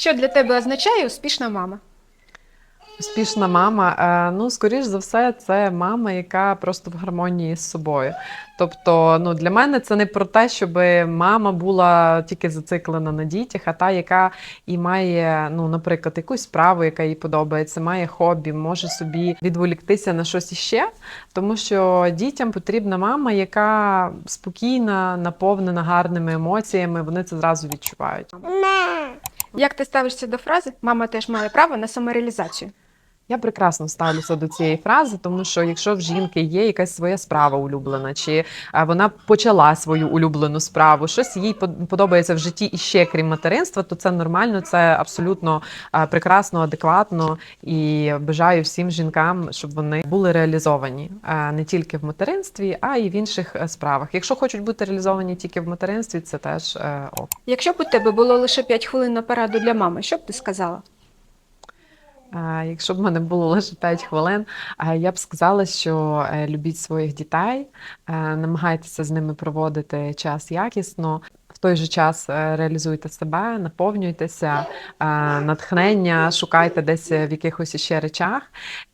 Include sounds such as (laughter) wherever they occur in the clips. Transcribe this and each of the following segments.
Що для тебе означає успішна мама? Успішна мама. е, Ну, скоріш за все, це мама, яка просто в гармонії з собою. Тобто, ну для мене це не про те, щоб мама була тільки зациклена на дітях, а та, яка і має, ну, наприклад, якусь справу, яка їй подобається, має хобі, може собі відволіктися на щось іще. Тому що дітям потрібна мама, яка спокійна, наповнена гарними емоціями. Вони це зразу відчувають. Як ти ставишся до фрази Мама теж має право на самореалізацію? Я прекрасно ставлюся до цієї фрази, тому що якщо в жінки є якась своя справа улюблена, чи вона почала свою улюблену справу, щось їй под- подобається в житті іще крім материнства, то це нормально, це абсолютно прекрасно, адекватно і бажаю всім жінкам, щоб вони були реалізовані не тільки в материнстві, а й в інших е, справах. Якщо хочуть бути реалізовані тільки в материнстві, це теж е, ок. Якщо б у тебе було лише 5 хвилин на пораду для мами, що б ти сказала? Якщо б в мене було лише 5 хвилин, я б сказала, що е, любіть своїх дітей, е, намагайтеся з ними проводити час якісно. В той же час е, реалізуйте себе, наповнюйтеся, е, натхнення, шукайте десь в якихось іще речах.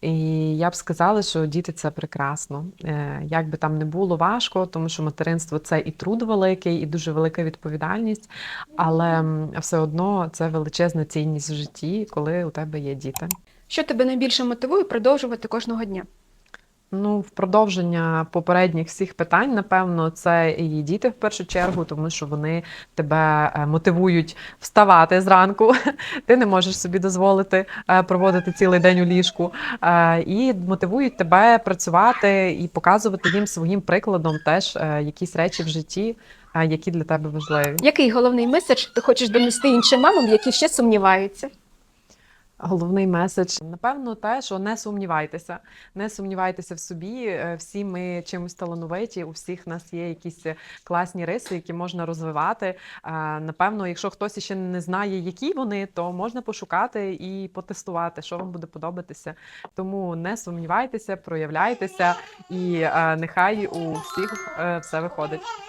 І я б сказала, що діти це прекрасно. Е, Як би там не було важко, тому що материнство це і труд великий, і дуже велика відповідальність, але все одно це величезна цінність в житті, коли у тебе є діти. Що тебе найбільше мотивує продовжувати кожного дня? Ну, в продовження попередніх всіх питань, напевно, це і діти в першу чергу, тому що вони тебе е, мотивують вставати зранку. (laughs) Ти не можеш собі дозволити е, проводити цілий день у ліжку. Е, І мотивують тебе працювати і показувати їм своїм прикладом теж якісь речі в житті, які для тебе важливі. Який головний меседж ти хочеш донести іншим мамам, які ще сумніваються? Головний меседж, напевно, те, що не сумнівайтеся, не сумнівайтеся в собі. Е, Всі ми чимось талановиті. У всіх нас є якісь класні риси, які можна розвивати. Е, Напевно, якщо хтось ще не знає, які вони, то можна пошукати і потестувати, що вам буде подобатися. Тому не сумнівайтеся, проявляйтеся, і е, нехай у всіх е, все виходить.